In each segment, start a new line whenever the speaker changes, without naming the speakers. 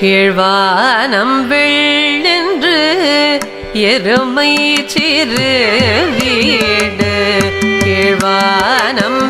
கீழ்வானம் வெள்ளென்று எருமை சிறு வீடு. கீழ்வானம்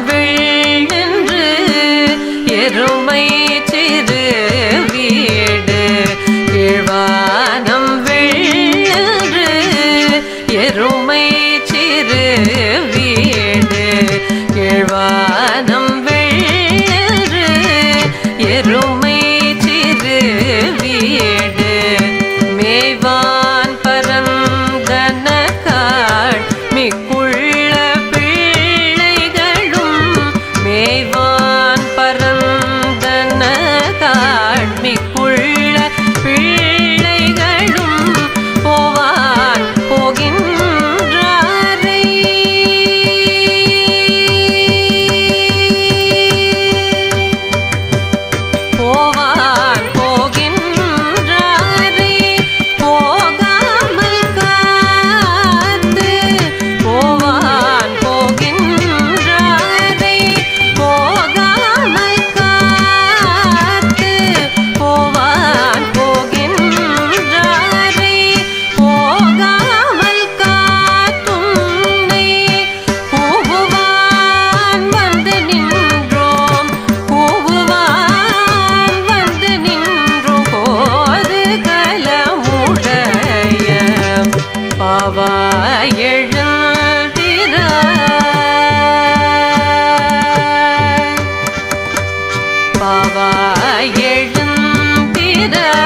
எழுந்திராய்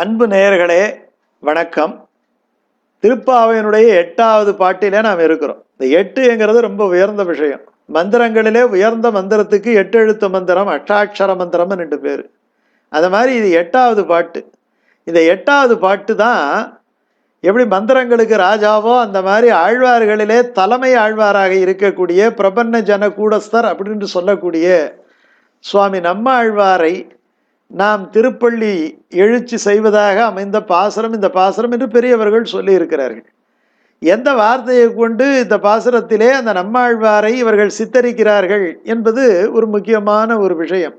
அன்பு நேயர்களே வணக்கம். திருப்பாவையினுடைய எட்டாவது பாட்டிலே நாம் இருக்கிறோம். இந்த எட்டுங்கிறது ரொம்ப உயர்ந்த விஷயம். மந்திரங்களிலே உயர்ந்த மந்திரத்துக்கு எட்டு எழுத்து மந்திரம் அஷ்டாட்சர மந்திரம்னு ரெண்டு பேர். அது மாதிரி இது எட்டாவது பாட்டு. இந்த எட்டாவது பாட்டு தான் எப்படி மந்திரங்களுக்கு ராஜாவோ அந்த மாதிரி ஆழ்வார்களிலே தலைமை ஆழ்வாராக இருக்கக்கூடிய பிரபன்ன ஜன கூடஸ்தர் அப்படின்னு சொல்லக்கூடிய சுவாமி நம்ம ஆழ்வாரை நாம் திருப்பள்ளி எழுச்சி செய்வதாக அமைந்த பாசரம் இந்த பாசரம் என்று பெரியவர்கள் சொல்லியிருக்கிறார்கள். எந்த வார்த்தையை கொண்டு இந்த பாசுரத்திலே அந்த நம்மாழ்வாரை இவர்கள் சித்தரிக்கிறார்கள் என்பது ஒரு முக்கியமான ஒரு விஷயம்.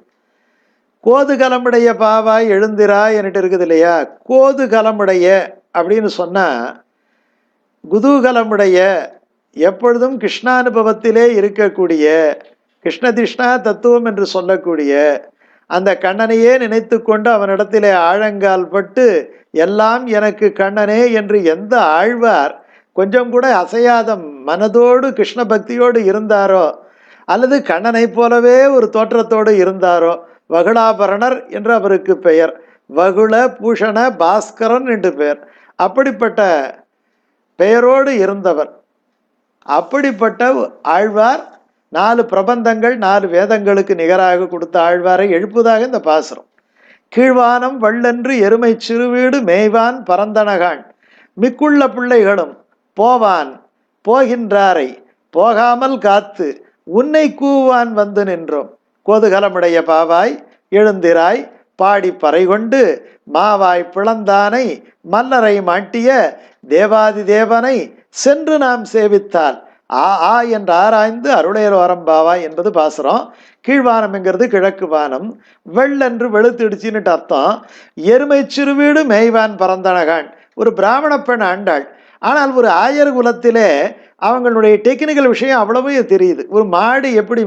கோதுகலமுடைய பாவாய் எழுந்திரா என்கிட்ட இருக்குது இல்லையா? கோதுகலமுடைய அப்படின்னு சொன்னால் குதூகலமுடைய எப்பொழுதும் கிருஷ்ணானுபவத்திலே இருக்கக்கூடிய கிருஷ்ணதிஷ்ணா தத்துவம் என்று சொல்லக்கூடிய அந்த கண்ணனையே நினைத்து கொண்டு அவனிடத்திலே ஆழங்கால் பட்டு எல்லாம் எனக்கு கண்ணனே என்று எந்த ஆழ்வார் கொஞ்சம் கூட அசையாத மனதோடு கிருஷ்ண பக்தியோடு இருந்தாரோ அல்லது கண்ணனைப் போலவே ஒரு தோற்றத்தோடு இருந்தாரோ வகுளாபரணர் என்று அவருக்கு பெயர் வகுள பூஷண பாஸ்கரன் என்று பெயர் அப்படிப்பட்ட பெயரோடு இருந்தவர். அப்படிப்பட்ட ஆழ்வார் நாலு பிரபந்தங்கள் நாலு வேதங்களுக்கு நிகராக கொடுத்த ஆழ்வாரை எழுப்புவதாக இந்த பாசுரம். கீழ்வானம் வள்ளன்று எருமை சிறுவீடு மேய்வான் பரந்தனகான். மிக்குள்ள பிள்ளைகளும் போவான் போகின்றாரை போகாமல் காத்து உன்னை கூவான் வந்து நின்றோம். கோதுகலமுடைய பாவாய் எழுந்திராய் பாடி பறை கொண்டு மாவாய் பிளந்தானை மல்லரை மாட்டிய தேவாதி தேவனை சென்று நாம் சேவித்தால் ஆ ஆ என்று ஆராய்ந்து அருளையர் வரம்பாவாய் என்பது பாசுரம். கீழ்வானம்ங்கிறது கிழக்கு வானம். வெள்ளென்று வெளுத்திடுச்சின்னுட்டு அர்த்தம். எருமை சிறுவீடு மேய்வான் பரந்தனகான். ஒரு பிராமண பெண் ஆண்டாள். ஆனால் ஒரு ஆயர் குலத்திலே அவங்களுடைய டெக்னிக்கல் விஷயம் அவ்வளவு தெரியுது. ஒரு மாடு எப்படி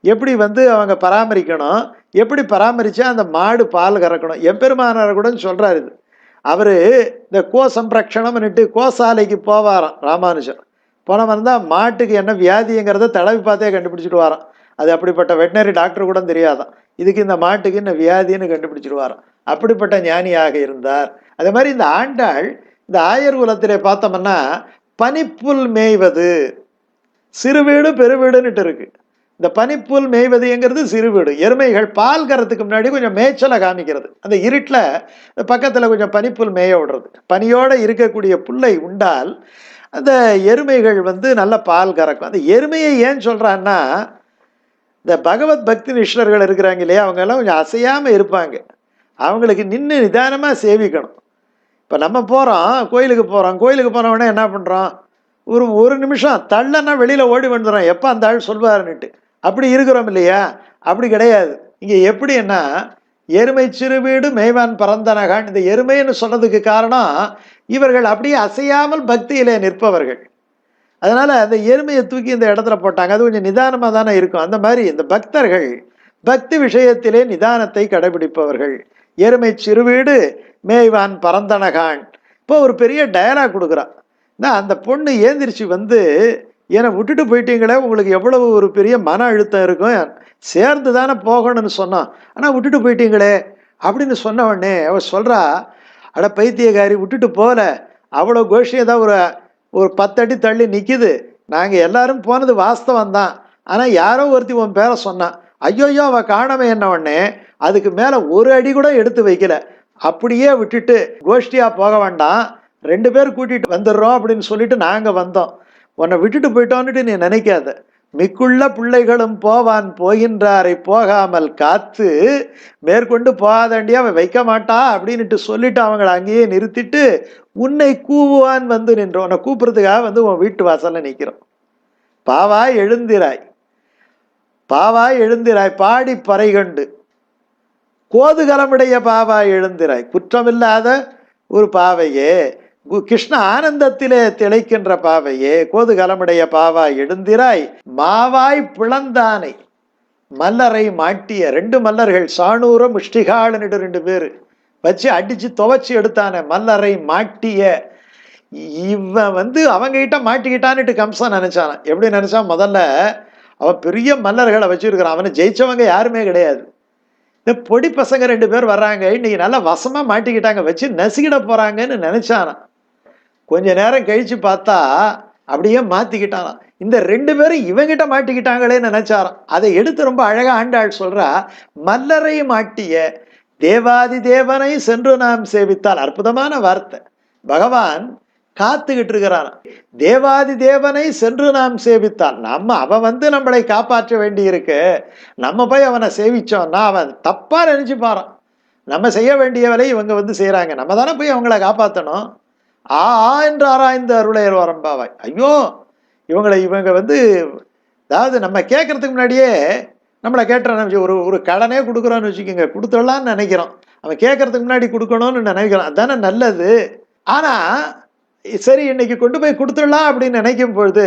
எப்படி வந்து அவங்க பராமரிக்கணும்? எப்படி பராமரித்தா அந்த மாடு பால் கறக்கணும்? எம்பெருமானார் கூட சொல்கிறார் இது. அவர் இந்த கோ சம்ரக்ஷணம்னுட்டு கோசாலைக்கு போவாராம் ராமானுஜர். போனவன் தான் மாட்டுக்கு என்ன வியாதிங்கிறத தடவி பார்த்தே கண்டுபிடிச்சிட்டு வரான் அது அப்படிப்பட்ட வெட்டினரி டாக்டர் கூட தெரியாதான் இதுக்கு இந்த மாட்டுக்கு இந்த வியாதின்னு கண்டுபிடிச்சிடுவாராம். அப்படிப்பட்ட ஞானியாக இருந்தார். அதே மாதிரி இந்த ஆண்டாள் இந்த ஆயர் குலத்திலே பார்த்தோம்னா பனிப்புல் மேய்வது. சிறுவீடு பெருவீடுன்னுட்டு இருக்கு. இந்த பனிப்புல் மேய்வதுங்கிறது சிறுவீடு எருமைகள் பால் கறதுக்கு முன்னாடி கொஞ்சம் மேய்ச்சலை காமிக்கிறது. அந்த இருட்டில் பக்கத்தில் கொஞ்சம் பனிப்புல் மேய விடுறது. பனியோடு இருக்கக்கூடிய புல்லை உண்டால் அந்த எருமைகள் வந்து நல்ல பால் கறக்கும். அந்த எருமையை ஏன் சொல்கிறான்னா இந்த பகவத் பக்தி நிஷ்ணர்கள் இருக்கிறாங்க இல்லையா அவங்கெல்லாம் கொஞ்சம் அசையாமல் இருப்பாங்க. அவங்களுக்கு நின்று நிதானமாக சேவிக்கணும். இப்போ நம்ம போகிறோம் கோயிலுக்கு போகிறோம் கோயிலுக்கு போனவொடனே என்ன பண்ணுறோம் ஒரு ஒரு நிமிஷம் தள்ளனா வெளியில் ஓடி வந்துடுறோம். எப்போ அந்த ஆள் சொல்வாருன்னுட்டு. அப்படி இருக்கிறோம் இல்லையா? அப்படி கிடையாது. இங்கே எப்படின்னா எருமை சிறுவீடு மேய்வான் பரந்தனகான். இந்த எருமைன்னு சொன்னதுக்கு காரணம் இவர்கள் அப்படியே அசையாமல் பக்தியிலே நிற்பவர்கள். அதனால் அந்த எருமையை தூக்கி இந்த இடத்துல போட்டாங்க. அது கொஞ்சம் நிதானமாக தானே இருக்கும். அந்த மாதிரி இந்த பக்தர்கள் பக்தி விஷயத்திலே நிதானத்தை கடைபிடிப்பவர்கள். எருமை சிறுவீடு மேய்வான் பரந்தனகான். இப்போ ஒரு பெரிய டயலாக் கொடுக்குறான். நான் அந்த பொண்ணு ஏந்திரிச்சு வந்து என்னை விட்டுட்டு போயிட்டீங்களே? உங்களுக்கு எவ்வளவு ஒரு பெரிய மன அழுத்தம் இருக்கும்? சேர்ந்து தானே போகணும்னு சொன்னான். ஆனால் விட்டுட்டு போயிட்டீங்களே? அப்படின்னு சொன்ன உடனே அவள் சொல்கிறா அட பைத்தியக்காரி விட்டுட்டு போகல. அவ்வளோ கோஷியம் தான் ஒரு ஒரு பத்தடி தள்ளி நிற்கிது நாங்கள் எல்லாரும் போனது வாஸ்தவம் தான் ஆனால் யாரோ ஒருத்தி உன் பேரை சொன்னான் ஐயோயோ அவள் காணாமல் என்ன உடனே? அதுக்கு மேலே ஒரு அடி கூட எடுத்து வைக்கல. அப்படியே விட்டுட்டு கோஷ்டியாக போக வேண்டாம். ரெண்டு பேர் கூட்டிகிட்டு வந்துடுறோம் அப்படின்னு சொல்லிட்டு நாங்கள் வந்தோம். உன்னை விட்டுட்டு போயிட்டோன்னுட்டு நீ நினைக்காத. மிக்குள்ள பிள்ளைகளும் போவான் போகின்றாரை போகாமல் காத்து மேற்கொண்டு போகாதண்டி அவன் வைக்க மாட்டா அப்படின்ட்டு சொல்லிட்டு அவங்கள அங்கேயே நிறுத்திட்டு உன்னை கூவுவான் வந்து நின்றோம். உன்னை கூப்பிட்றதுக்காக வந்து உன் வீட்டு வாசலில் நிற்கிறோம் பாவாய் எழுந்திராய். பாவாய் எழுந்திராய். பாடி பறைகண்டு கோதுகலமுடைய பாவாய் எழுந்திராய். குற்றமில்லாத ஒரு பாவையே. கிருஷ்ண ஆனந்தத்திலே திளைக்கின்ற பாவையே கோதுகலமுடைய பாவாய் எழுந்திராய் மாவாய் பிளந்தானை. மல்லரை மாட்டிய ரெண்டு மல்லர்கள் சாணூரம் முஷ்டிகாலனிட்டு ரெண்டு பேர். வச்சு அடிச்சு துவைச்சு எடுத்தானே மல்லரை மாட்டிய இவன் வந்து அவங்க கிட்ட மாட்டிக்கிட்டான்னுட்டு கம்சன் நினைச்சான் எப்படி நினைச்சான் முதல்ல அவன் பெரிய மல்லர்களை வச்சிருக்கிறான். அவனை ஜெயிச்சவங்க யாருமே கிடையாது. இந்த பொடி பசங்க ரெண்டு பேர் வர்றாங்க. இன்னைக்கு நல்லா வசமா மாட்டிக்கிட்டாங்க. வச்சு நசுக்கிட போறாங்கன்னு நினைச்சானான். கொஞ்ச நேரம் கழிச்சு பார்த்தா அப்படியே மாற்றிக்கிட்டாராம் இந்த ரெண்டு பேரும் இவங்கிட்ட மாட்டிக்கிட்டாங்களேன்னு நினைச்சாராம். அதை எடுத்து ரொம்ப அழகாக ஆண்டாள் சொல்கிறா மல்லரை மாட்டிய தேவாதி தேவனை சென்று நாம் சேவித்தால். அற்புதமான வார்த்தை. பகவான் காத்துக்கிட்டு இருக்கிறான் தேவாதி தேவனை சென்று நாம் சேவித்தால். நம்ம அவன் வந்து நம்மளை காப்பாற்ற வேண்டி இருக்கு நம்ம போய் அவனை சேவிச்சோம்னா அவன் தப்பா நினச்சி பாறான் நம்ம செய்ய வேண்டிய வேலையை இவங்க வந்து செய்கிறாங்க நம்ம தானே போய் அவங்கள காப்பாற்றணும் ஆ ஆ என்று ஆராய்ந்த அருளையர் வரம்பாவாய் ஐயோ இவங்களை இவங்க வந்து அதாவது நம்ம கேட்கறதுக்கு முன்னாடியே நம்மளை கேட்டுறான் ஒரு ஒரு கடனே கொடுக்குறோன்னு வச்சுக்கோங்க. கொடுத்துடலான்னு நினைக்கிறோம். அவன் கேட்கறதுக்கு முன்னாடி கொடுக்கணும்னு நினைக்கிறோம். அதானே நல்லது. ஆனால் சரி இன்னைக்கு கொண்டு போய் கொடுத்துடலாம் அப்படின்னு நினைக்கும் பொழுது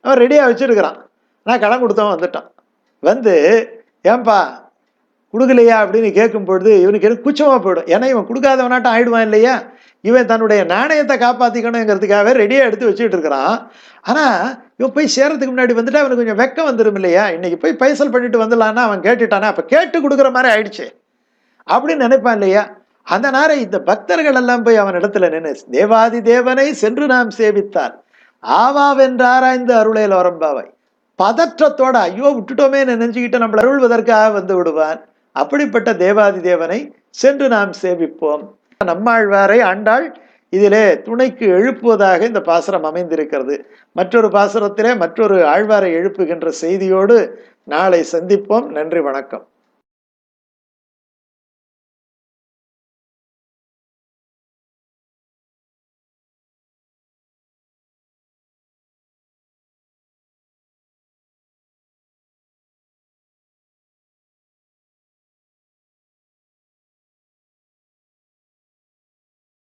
அவன் ரெடியாக வச்சுருக்கிறான். நான் கடன் கொடுத்தவன் வந்துட்டான். வந்து ஏன்பா கொடுக்கலையா அப்படின்னு கேட்கும் பொழுது இவனுக்கு எனக்கு குச்சமாக போயிடும். ஏன்னா இவன் கொடுக்காதவனாட்டம் ஆயிடுவான் இல்லையா? இவன் தன்னுடைய நாணயத்தை காப்பாற்றிக்கணுங்கிறதுக்காகவே ரெடியாக எடுத்து வச்சுக்கிட்டு இருக்கிறான். ஆனால் இவன் போய் சேர்றதுக்கு முன்னாடி வந்துட்டு அவனுக்கு கொஞ்சம் வெக்கம் வந்துடும் இல்லையா? இன்னைக்கு போய் பைசல் பண்ணிட்டு வந்துடலான்னா அவன் கேட்டுட்டானா? அப்போ கேட்டு கொடுக்குற மாதிரி ஆயிடுச்சு. அப்படின்னு நினைப்பான் இல்லையா? அந்த நேரம் இந்த பக்தர்கள் எல்லாம் போய் அவன் இடத்துல நின்று தேவாதி தேவனை சென்று நாம் சேவித்தார் ஆவாவென்று ஆராய்ந்து அருளையில் வரம்பாவை பதற்றத்தோட ஐயோ விட்டுட்டோமே நினைஞ்சுக்கிட்டு நம்மளை அருள்வதற்காக வந்து விடுவான். அப்படிப்பட்ட தேவாதி தேவனை சென்று நாம் சேவிப்போம். நம்மாழ்வாரை ஆண்டாள் இதிலே துணைக்கு எழுப்புவதாக இந்த பாசுரம் அமைந்திருக்கிறது. மற்றொரு பாசுரத்திலே மற்றொரு ஆழ்வாரை எழுப்புகின்ற செய்தியோடு நாளை சந்திப்போம். நன்றி வணக்கம்.